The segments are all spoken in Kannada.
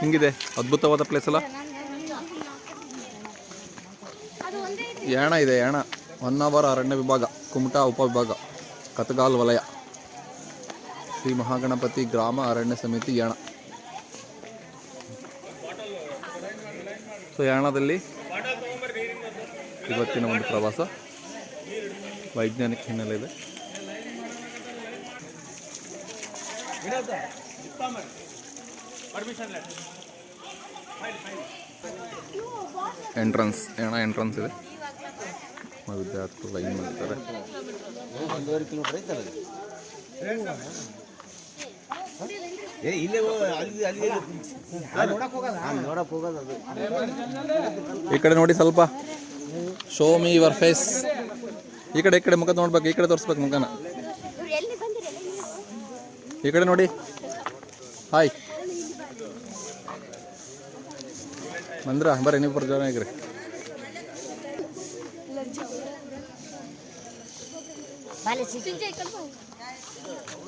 ಹಿಂಗಿದೆ? ಅದ್ಭುತವಾದ ಪ್ಲೇಸ್ ಅಲ್ಲ? ಯಾಣ ಇದೆ, ಯಾಣ. ಹೊನ್ನಾವರ ಅರಣ್ಯ ವಿಭಾಗ, ಕುಮಟಾ ಉಪವಿಭಾಗ ಕತಗಾಲ್ ವಲಯ. ಶ್ರೀ ಮಹಾಗಣಪತಿ ಗ್ರಾಮ ಅರಣ್ಯ ಸಮಿತಿ ಯಾಣ. ಸೊ ಯಾಣದಲ್ಲಿ ಇವತ್ತಿನ ಒಂದು ಪ್ರವಾಸ ವೈಜ್ಞಾನಿಕ ಹಿನ್ನೆಲೆ ಇದೆ. ಎಂಟ್ರನ್ಸ್ ಏನ ಎಂಟ್ರನ್ಸ್ ಇದೆ? ವಿದ್ಯಾರ್ಥಿಗಳು ಲೈನ್ ಮಾಡ್ತಾರೆ ಏ ಇಲ್ಲೇ ಅಲ್ಲಿ ಅಲ್ಲಿ ನೋಡಕ್ ಹೋಗೋದು ನೋಡಕ್ ಹೋಗೋದು ಅದು. ಈ ಕಡೆ ನೋಡಿ ಸ್ವಲ್ಪ. ಶೋ ಮೀ ಯುವರ್ ಫೇಸ್ ಈ ಕಡೆ ಈ ಕಡೆ ಮುಖ ನೋಡ್ಬೇಕು ಈ ಕಡೆ ತೋರಿಸ್ಬೇಕು ಮುಖನ. ಈ ಕಡೆ ನೋಡಿ. ಹಾಯ್ ಬಂದ್ರ ಬರ್ರಿ ನೀವು ಬರ್ ಜನ ಆಗ್ರಿ.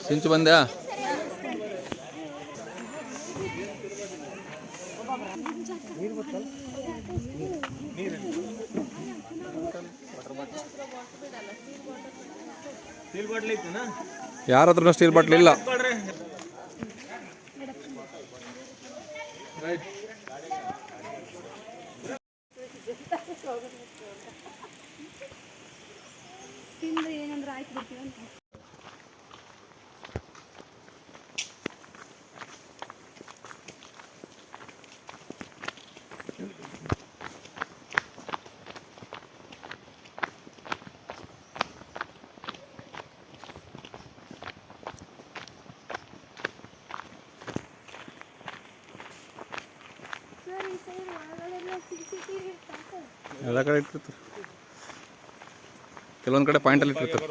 ಸಿಂಚು ಬಂದ ಯಾರ ಹತ್ರನೂ ಸ್ಟೀಲ್ ಬಾಟ್ಲ್ ಇಲ್ಲ. ತಿಂದು ಏನಂದ್ರೆ ಆಯ್ತು ಬಿಡ್ತೀವಿ ಅಂತ ಸರ್ ಈ ಸೈಡ್ ಒಳಗಡೆಲ್ಲ ಸಿ ಸಿ ಟಿ ವಿ ಎಲ್ಲ ಕಡೆ ಇಟ್ಟಿರ್ತಾರೆ ಕೆಲವೊಂದು ಕಡೆ ಪಾಯಿಂಟ್ ಅಲ್ಲಿ ಇಟ್ಟಿರ್ತಾರೆ.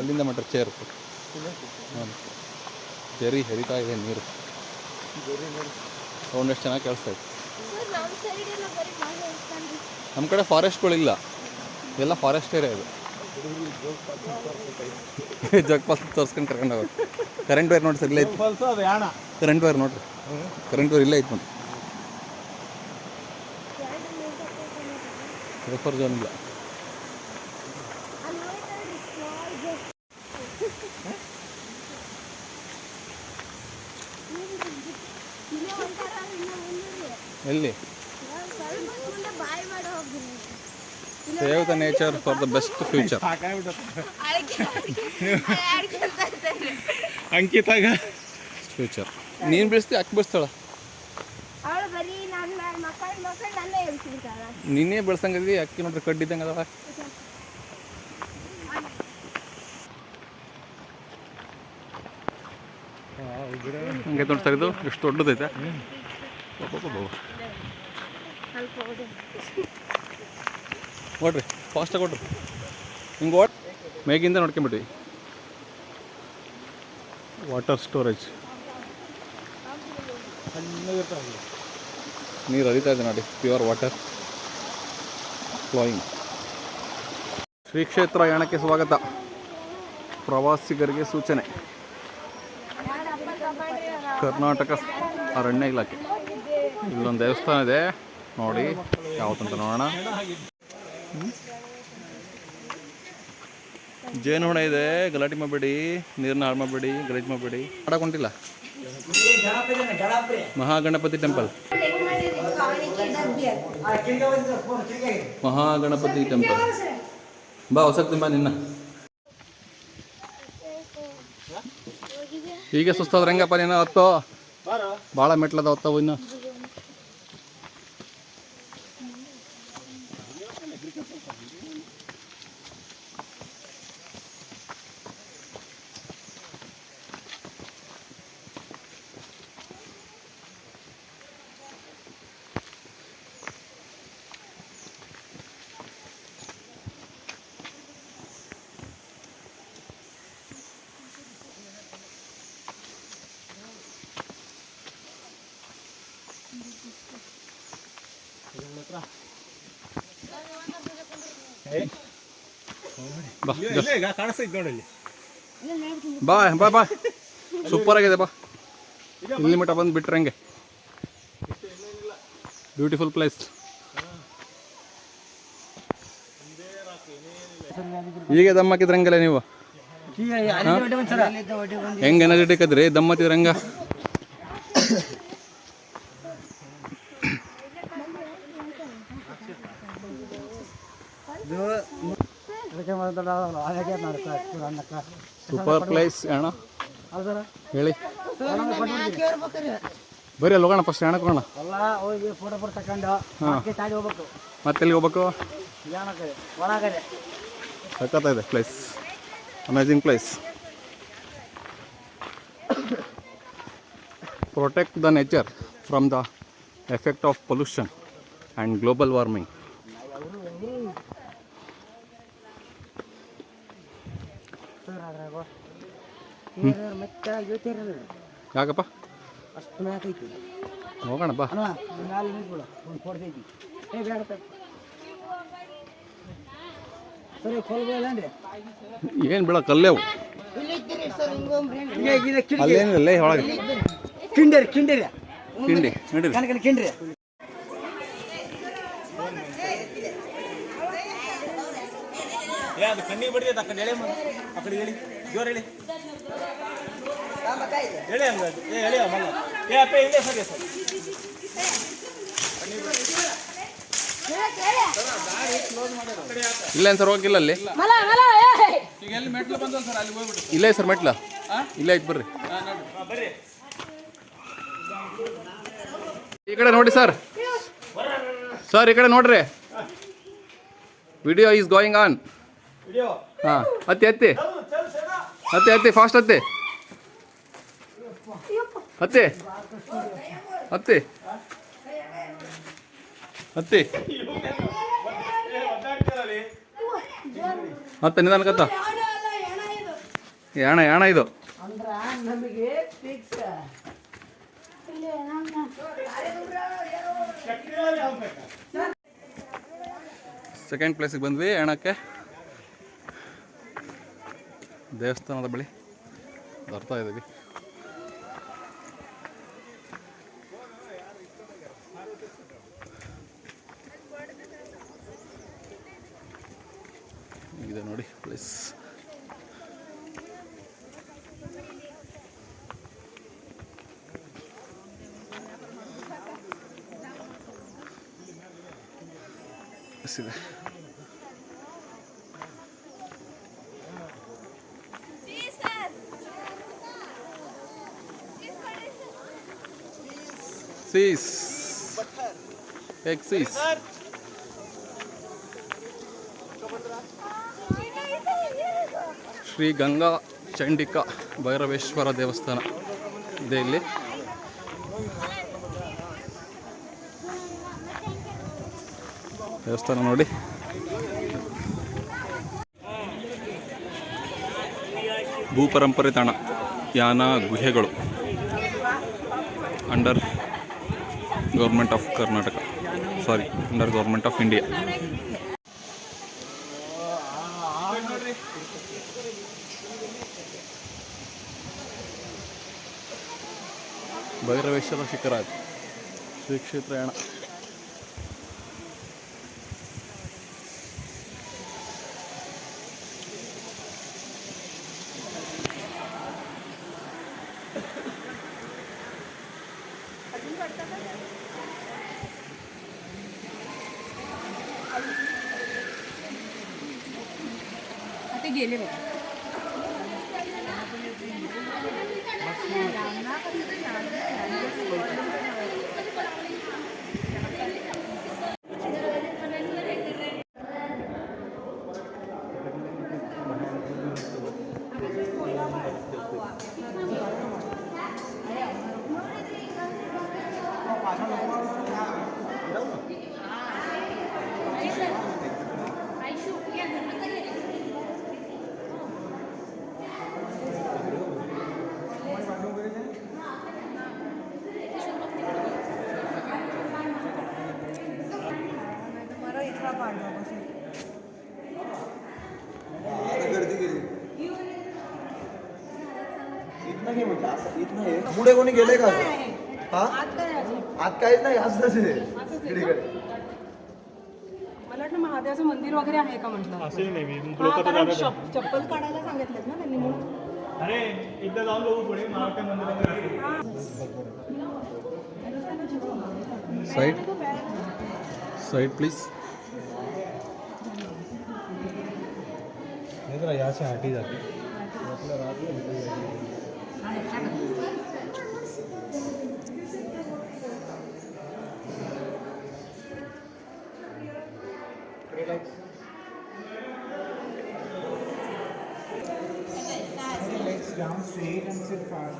ಅಲ್ಲಿಂದ ಮಟ್ಟ ಚೇರ್ ಜರಿ ಹರಿತಾ ಇದೆ ನೀರು. ಸೌಂಡ್ ಎಷ್ಟು ಚೆನ್ನಾಗಿ ಕೇಳಿಸ್ತಾ ಇತ್ತು ನಮ್ಮ ಕಡೆ ಫಾರೆಸ್ಟ್ಗಳಿಲ್ಲ. ಎಲ್ಲ ಫಾರೆಸ್ಟ್ ಏರಿಯಾ ಇದು. ಜೋಗ್ ಫಾಲ್ಸ್ ತೋರಿಸ್ಕೊಂಡು ಕರ್ಕೊಂಡು ಹೋಗೋದು. ಕರೆಂಟ್ ವೈರ್ ನೋಡಿ ಇಲ್ಲೇ ಕರೆಂಟ್ ವೈರ್ ನೋಡ್ರಿ. ಕರೆಂಟ್ ವೈರ್ ಇಲ್ಲೇ ಐತಿ ನೋಡಿ. ರೆಫರ್ ಜೋನ್ ಇಲ್ಲ. ಎಲ್ಲಿ ಸ್ವಲ್ಪ ಮುಂದೆ ಬಾಯ್ ಮಾಡಿ ಹೋಗ್ತೀನಿ save the nature for the best future. ಅಂಕಿತಾಗ. Future. ನೀನು ಬಿಡಿಸ್ತಿ ಅಕ್ಕಿ ಬಿಡಿಸ್ತಾಳ. ನೀನೇ ಬೆಳ್ಸಂಗದಿ ಅಕ್ಕಿ ನೋಡ್ರಿ ಕಡ್ಡಿದ್ದಂಗೆ ಅದಾವ ಹಂಗೆ ನೋಡ್ತಾ ಇದು ಎಷ್ಟು ದೊಡ್ಡದೈತೆ. ನೋಡ್ರಿ ಫಾಸ್ಟಾಗಿ ಕೊಡ್ರಿ ಹಿಂಗೆ ಓಟ್ ಮೇಗಿಂದ ನೋಡ್ಕೊಂಬಿಡಿ ವಾಟರ್ ಸ್ಟೋರೇಜ್ ನೀರು ಹರಿತಾ ಇದೆ ನೋಡಿ ಪ್ಯೂರ್ ವಾಟರ್ ಫ್ಲೋಯಿಂಗ್ ಶ್ರೀ ಕ್ಷೇತ್ರ ಯಾಣಕ್ಕೆ ಸ್ವಾಗತ. ಪ್ರವಾಸಿಗರಿಗೆ ಸೂಚನೆ. ಕರ್ನಾಟಕ ಅರಣ್ಯ ಇಲಾಖೆ. ಇಲ್ಲೊಂದು ದೇವಸ್ಥಾನ ಇದೆ. ನೋಡಿ ಯಾವತ್ತಂತ ನೋಡೋಣ. ಜೇನುಹುಣ ಇದೆ ಗಲಾಟೆ ಮಾಡಬೇಡಿ ನೀರನ್ನ ಹಾಳು ಮಾಡಬೇಡಿ ಗಲಾಟೆ ಮಾಡಬೇಡಿ. ಆಡಕೊಂಡಿಲ್ಲ ಮಹಾಗಣಪತಿ ಟೆಂಪಲ್. ಮಹಾಗಣಪತಿ ಟೆಂಪಲ್. ಬಾ ಹೊಸಕ್ತಿ ಬಾ ನಿನ್ನ. ಹೀಗೆ ಸುಸ್ತಾದ್ರೆ ಹೆಂಗಪ್ಪ ನೀನು ಹತ್ತೋ ಭಾಳ ಮೆಟ್ಲದ ಹೊತ್ತವು ಇನ್ನು. ಬಾ ಇಲ್ಲ ಈಗ ಕಾಣಿಸ್ತೈತೆ ನೋಡಿ ಇಲ್ಲಿ. ಬಾ ಸೂಪರ್ ಆಗಿದೆ ಬಾ. ಇಲ್ಲಿ ಮಟ್ಟ ಬಂದು ಬಿಟ್ರೆ ಹಂಗೆ? ಬ್ಯೂಟಿಫುಲ್ ಪ್ಲೇಸ್ ಹೀಗೆ ದಮ್ಮ ಹಾಕಿದ್ರಂಗಲ್ಲ ನೀವು? ಹೆಂಗ ಎನರ್ಜೆಟಿಕ್ ಅದ್ರಿ ದಮ್ಮತ್ತಿದ್ರಂಗ ಹಾಕಿದ್ರಂಗ? ಸೂಪರ್ ಪ್ಲೇಸ್ ಅಣ್ಣ ಹೇಳಿ. ಬರೀ ಅಲ್ಲಿ ಹೋಗೋಣ ಫಸ್ಟ್ ಅಣ್ಣ ಹೋಗೋಣ ಎಲ್ಲ ಹೋಗಿ ಫೋಟೋ ಫೋಟೋ ತಕೊಂಡು ಮತ್ತೆ ತಾಡಿ ಹೋಗ್ಬೇಕು. ಮತ್ತೆ ಎಲ್ಲಿ ಹೋಗ್ಬೇಕು? ಜಾಣಕಡೆ ಒಳಗಡೆ ಸಖತ್ತಾಗಿದೆ place amazing place protect the nature from the effect of pollution and global warming sir ಅದ್ರಾಗ ನೀರು ಮತ್ತೆ ಇವತ್ತೇರಿಲ್ಲ ಯಾಕಪ್ಪ? ಅಷ್ಟು ಮ್ಯಾಕ್ ಐತಿ. ಹೋಗೋಣ ಬಾ ನಾಲ್ಕು ನಿಂತ್ಬಿಡು ಒಂದು ಕೊಡ್ತೈತಿ ಏ ಬೇಡ. ಸರಿ ಏನು ಬಿಡ ಕಲ್ಲೇವು ಅಲ್ಲೇನಿಲ್ಲ ಒಳಗೆ. ಕಿಂಡರಿ ಕಿಂಡರಿ ತಿಂಡಿ ನಡೀರಿ. ಕನಕನ ಕಿಂಡ್ರಿ ಏ ಅದು ಕಣ್ಣಿಗೆ ಬಡಿದೈತೆ ಅಕ್ಕ ಕಡೆ ಆ ಕಡೆ ಹೇಳಿ ಜೋರು ಹೇಳಿ. ಹೇಳಿ ಏ ಹೇಳಿ ಮಲ್ಲ ಏ ಅಪ್ಪ ಇದೆ ಸರಿ ಸರ್. ಇಲ್ಲ ಏನ್ ಸರ್ ಹೋಗಿಲ್ಲ ಅಲ್ಲಿ? ಇಲ್ಲ ಇಲ್ಲೇ ಸರ್ ಮೆಟ್ಲ? ಇಲ್ಲ ಐತೆ ಬರ್ರಿ. ಬರ್ರಿ. ಈ ಕಡೆ ನೋಡಿ ಸರ್. ಸರ್ ಈ ಕಡೆ ನೋಡ್ರಿ. Video is going on video ಅತ್ತಿ ಅತ್ತಿ. ಹತ್ತಿ ಹತ್ತಿ ಹತ್ತಿ ಫಾಸ್ಟ್ ಹತ್ತಿ. ಹತ್ತಿ. ಹತ್ತಿ. ಹತ್ತಿ. ಮತ್ತೆ ನಿಧಾನಕತ್ತ ಯಾಣ ಯಾಣ ಇದು? ಸೆಕೆಂಡ್ ಪ್ಲೇಸಿಗೆ ಬಂದ್ವಿ ಯಾಣಕ್ಕೆ? ದೇವಸ್ಥಾನದ ಬಳಿ ಬರ್ತಾ ಇದ್ದೀವಿ. ಇದೆ ನೋಡಿ ಪ್ಲೇಸ್ ಇದೆ. Sis. एक्सिस ಶ್ರೀ ಗಂಗಾ ಚಂಡಿಕಾ ಭೈರವೇಶ್ವರ ದೇವಸ್ಥಾನ ಇದೆ ಇಲ್ಲಿ. ದೇವಸ್ಥಾನ ನೋಡಿ. ಭೂಪರಂಪರೆ ತಾಣ, ಯಾನ ಗುಹೆಗಳು. Under government of Karnataka sorry under government of India Bhairaveshwara ಶಿಖರಾಜ್. Shri ಕ್ಷೇತ್ರ ಯಾಣ आता गेले बघा. इथनं म्हटलं म्हणजे, असं पुढे कोणी गेले का? हा? आत काहीच नाही असं आहे. मला वाटलं महादेवाचं मंदिर वगैरे आहे का म्हटलं? असं नाही चप्पल काढायला सांगितलं ना त्यांनी म्हणून. अरे एकदा जाऊन बघू पुढे साईट मंदिरामध्ये. प्लीज जरा यहाँ से हट ही जाती down straight and sit fast.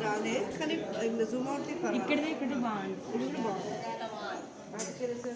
రాలే కానీ జూమ్ అవుట్ ఇక్కడ ఇక్కడ బాగుంది ఇక్కడ బాగుంది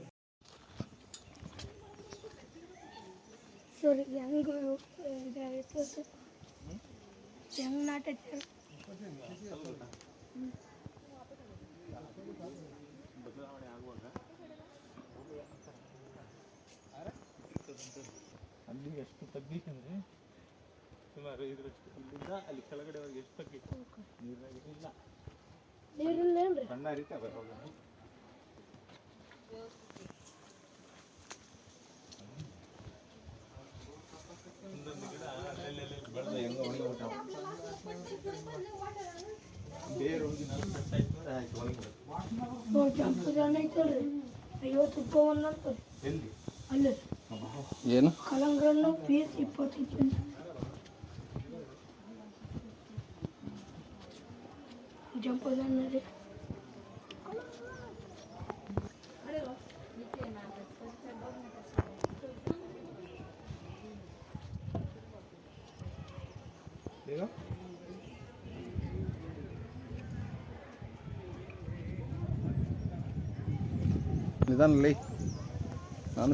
yang gue dari itu yang nada ಅಲ್ಲಿ ಎಷ್ಟು ತಗ್ಗಿಕಂದ್ರೆ ಸುಮಾರು ಇದರಷ್ಟು ಇಲ್ಲಿಂದ ಅಲ್ಲಿ ಕೆಳಗಡೆ ಕೆಳಗಡೆವರೆಗೆ ಎಷ್ಟು ತಗ್ಗಿತ್ತು? ನೀರಿನಾಗ ಇಲ್ಲ. ನೀರಿಲ್ಲೇನ್ರಿ ಸಣ್ಣ ಹರಿತಾವೆ ಅವಾಗ ಐವತ್ತು ರೂಪಾಯಿ ಒಂದು ಅಂತರಿ ಎಲ್ಲಿ ಅಲ್ಲೇ ಏನು ಕಲಂಗರನ್ನು ಪೀಸ್ ಇಪ್ಪತ್ತೈದು ಜನ ಜಂಪದನ್ನ ರೀ ಈಗ ನಿಧಾನಲ್ಲಿ ನಾನು